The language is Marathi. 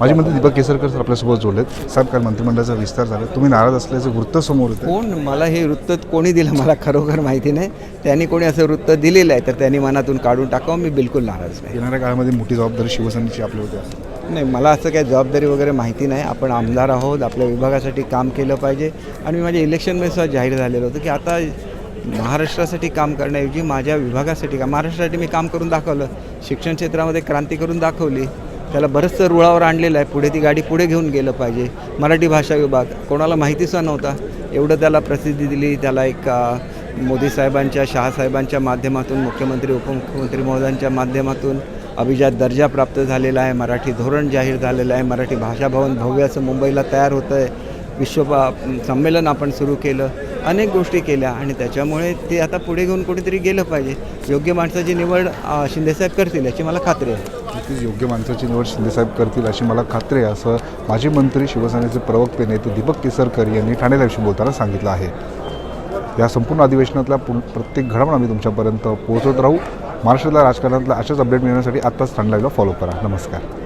माजी मंत्री दीपक केसरकर सर आपल्यासोबत जोडलेत. साहेब काल मंत्रिमंडळाचा विस्तार झाला. तुम्ही नाराज असल्याचं वृत्त समोर येतं कोण? मला हे वृत्त कोणी दिलं? मला खरोखर माहिती नाही. त्यांनी कोणी असं वृत्त दिलेलं आहे तर त्यांनी मनातून काढून टाकावं. मी बिलकुल नाराज नाही. येणाऱ्या काळामध्ये मोठी जबाबदारी शिवसेनेची आपल्या होते. नाही मला असं काही जबाबदारी वगैरे माहिती नाही. आपण आमदार आहोत आपल्या विभागासाठी काम केलं पाहिजे. आणि मी माझ्या इलेक्शनमध्ये सुद्धा जाहीर झालेलं होतं की आता महाराष्ट्रासाठी काम करण्याऐवजी माझ्या विभागासाठी काम महाराष्ट्रासाठी मी काम करून दाखवलं. शिक्षण क्षेत्रामध्ये क्रांती करून दाखवली. त्याला बरंचसं रुळावर आणलेलं आहे. पुढे ती गाडी पुढे घेऊन गेलं पाहिजे. मराठी भाषा विभाग. कोणाला माहितीसुद्धा नव्हता. एवढं त्याला प्रसिद्धी दिली. त्याला एक मोदी साहेबांच्या शहासाहेबांच्या माध्यमातून मुख्यमंत्री उपमुख्यमंत्री महोदयांच्या माध्यमातून अभिजात दर्जा प्राप्त झालेला आहे. मराठी धोरण जाहीर झालेलं आहे. मराठी भाषा भवन भव्य असं मुंबईला तयार होतं आहे. विश्व संमेलन आपण सुरू केलं. अनेक गोष्टी केल्या आणि त्याच्यामुळे ते आता पुढे घेऊन कुठेतरी गेलं पाहिजे. योग्य माणसाची निवड शिंदेसाहेब करतील याची मला खात्री आहे. नक्कीच योग्य माणसाची निवड शिंदेसाहेब करतील अशी मला खात्री आहे असं माजी मंत्री शिवसेनेचे प्रवक्ते नेते दीपक केसरकर यांनी ठाणे बोलताना सांगितलं आहे. या संपूर्ण अधिवेशनातल्या पु- प्रत्येक घडामोड आम्ही तुमच्यापर्यंत पोहोचत राहू. महाराष्ट्रातल्या राजकारणातल्या अशाच अपडेट मिळण्यासाठी आत्ताच ठाणे फॉलो करा. नमस्कार.